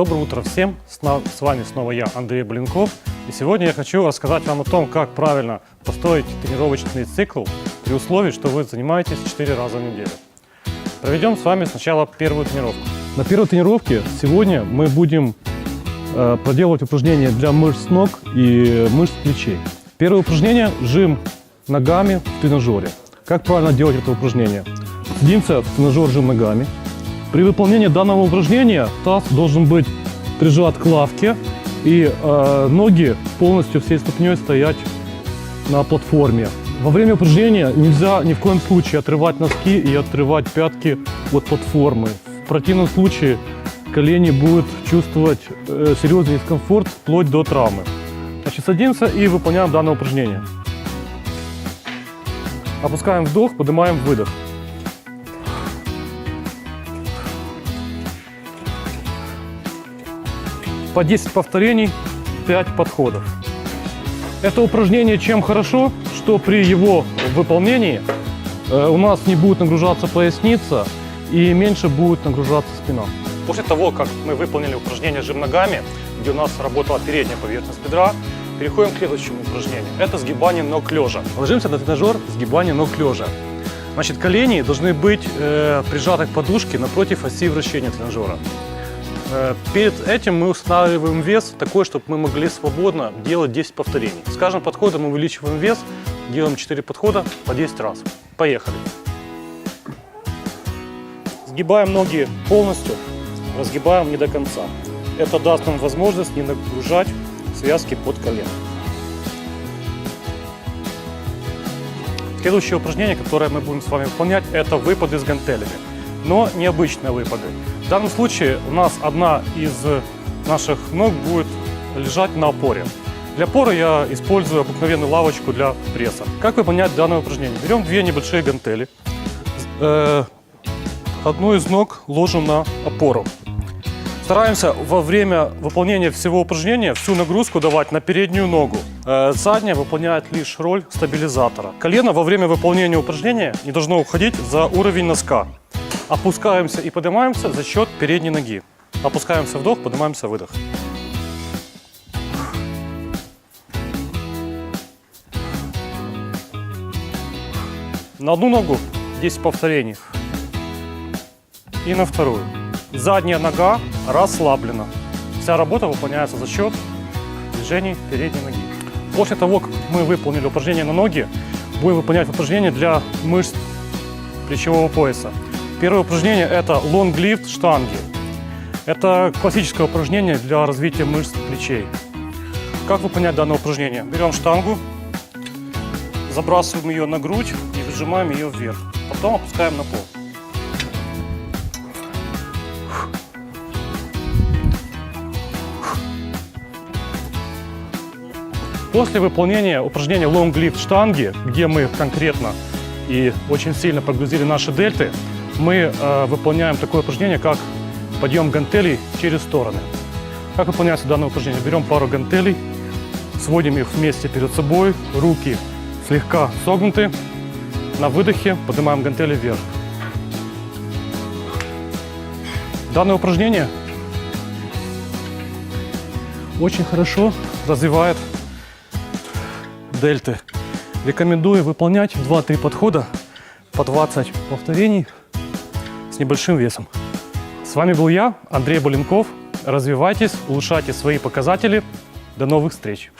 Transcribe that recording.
Доброе утро всем! С вами снова я, Андрей Блинков. И сегодня я хочу рассказать вам о том, как правильно построить тренировочный цикл при условии, что вы занимаетесь 4 раза в неделю. Проведем с вами сначала первую тренировку. На первой тренировке сегодня мы будем э, проделывать упражнения для мышц ног и мышц плечей. Первое упражнение – жим ногами в тренажере. Как правильно делать это упражнение? Садимся в тренажер жим ногами. При выполнении данного упражнения таз должен быть прижат к лавке и э, ноги полностью всей ступней стоять на платформе. Во время упражнения нельзя ни в коем случае отрывать носки и отрывать пятки от платформы. В противном случае колени будут чувствовать э, серьезный дискомфорт вплоть до травмы. Значит, садимся и выполняем данное упражнение. Опускаем вдох, поднимаем выдох. По 10 повторений, 5 подходов. Это упражнение чем хорошо, что при его выполнении э, у нас не будет нагружаться поясница и меньше будет нагружаться спина. После того, как мы выполнили упражнение жим ногами, где у нас работала передняя поверхность бедра, переходим к следующему упражнению. Это сгибание ног лежа. Ложимся на тренажер сгибание ног лежа. Значит, колени должны быть э, прижаты к подушке напротив оси вращения тренажера. Э, Перед этим мы устанавливаем вес такой, чтобы мы могли свободно делать 10 повторений. С каждым подходом мы увеличиваем вес, делаем 4 подхода по 10 раз. Поехали. Сгибаем ноги полностью, разгибаем не до конца. Это даст нам возможность не нагружать связки под колено. Следующее упражнение, которое мы будем с вами выполнять, это выпады с гантелями. Но необычные выпады. В данном случае у нас одна из наших ног будет лежать на опоре. Для опоры я использую обыкновенную лавочку для пресса. Как выполнять данное упражнение? Берем две небольшие гантели. Э, Одну из ног ложим на опору. Стараемся во время выполнения всего упражнения всю нагрузку давать на переднюю ногу. Э, Задняя выполняет лишь роль стабилизатора. Колено во время выполнения упражнения не должно уходить за уровень носка. Опускаемся и поднимаемся за счет передней ноги. Опускаемся вдох, поднимаемся выдох. На одну ногу 10 повторений. И на вторую. Задняя нога расслаблена. Вся работа выполняется за счет движений передней ноги. После того, как мы выполнили упражнение на ноги, будем выполнять упражнение для мышц плечевого пояса. Первое упражнение – это лонг-лифт штанги. Это классическое упражнение для развития мышц плечей. Как выполнять данное упражнение? Берем штангу, забрасываем ее на грудь и выжимаем ее вверх. Потом опускаем на пол. После выполнения упражнения long lift штанги, где мы конкретно и очень сильно прогрузили наши дельты, мы э, выполняем такое упражнение, как подъем гантелей через стороны. Как выполняется данное упражнение? Берем пару гантелей, сводим их вместе перед собой, руки слегка согнуты. На выдохе поднимаем гантели вверх. Данное упражнение очень хорошо развивает дельты. Рекомендую выполнять 2-3 подхода по 20 повторений небольшим весом. С вами был я, Андрей Боленков. Развивайтесь, улучшайте свои показатели. До новых встреч!